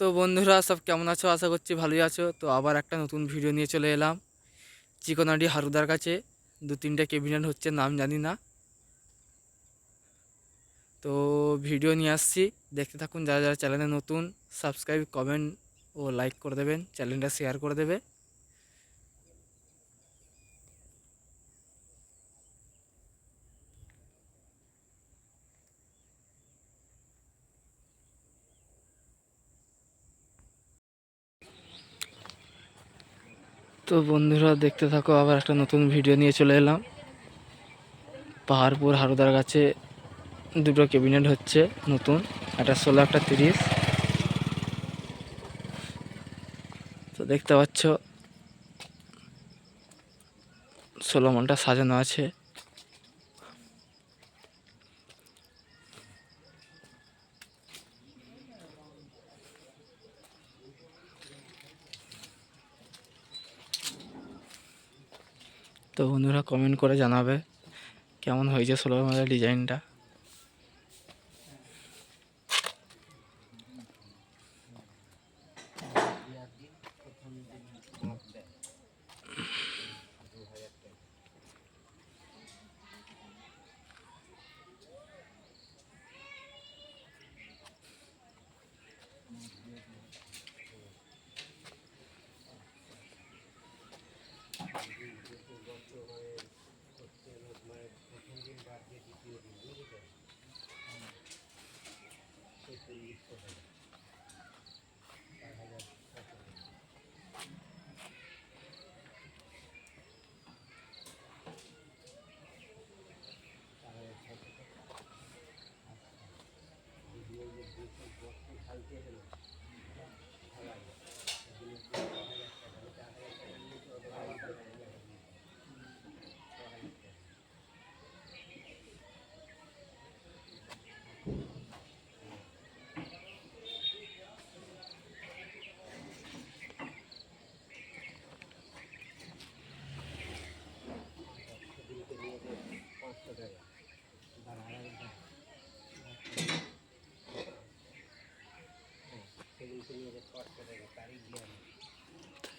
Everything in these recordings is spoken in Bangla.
তো বন্ধুরা, সব কেমন আছো? আশা করছি ভালোই আছো। তো আবার একটা নতুন ভিডিও নিয়ে চলে এলাম। চিকনাডি হারুদার কাছে। দু তিনটে ক্যাবিনেট হচ্ছে, নাম জানি না। তো ভিডিও নিয়ে আসছি। দেখতে থাকুন, যারা যারা চ্যানেলে নতুন সাবস্ক্রাইব কমেন্ট ও লাইক করে দেবেন। চ্যানেলটা শেয়ার করে দেবে। তো বন্ধুরা, দেখতে থাকো, আবার একটা নতুন ভিডিও নিয়ে চলে এলাম। পাহাড়পুর হারুদার কাছে দুটো ক্যাবিনেট হচ্ছে নতুন, একটা ষোলো, একটা তিরিশ। তো দেখতে পাচ্ছ, ষোলো মনটা সাজানো আছে। তো বন্ধুরা কমেন্ট করে জানাবে কেমন হয়েছে সোলার মডেল ডিজাইনটা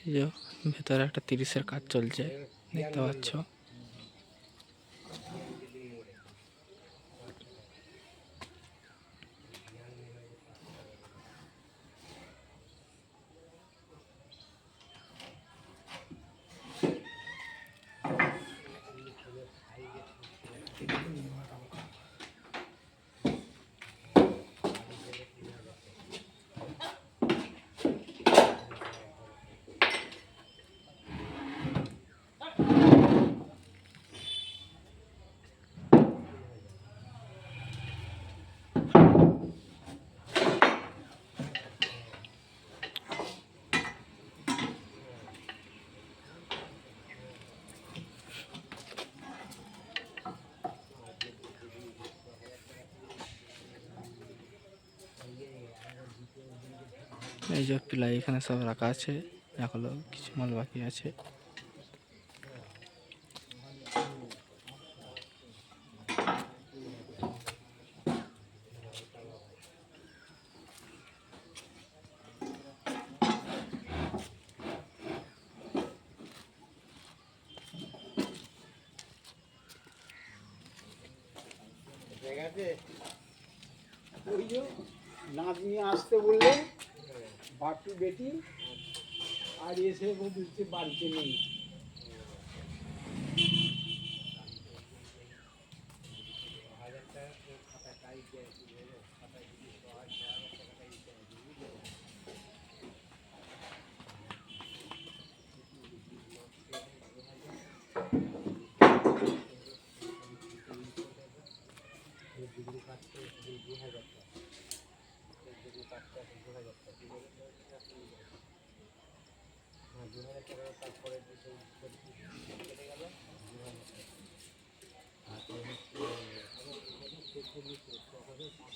এই যে ভেতরে একটা তিরিশের কাজ চলছে দেখতে পাচ্ছ এই যে প্লাই এখানে সব রাখা আছে। এখনও কিছু মাল বাকি আছে। নাচ নিয়ে আসতে বললে বাপটু বেটি আর এসে বুঝতে বাড়িতে নেই হাজার টাকা খাতা কাজ দেয় ี้เกิดก็ได้ทำ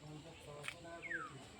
পঞ্চাশ টাকা করে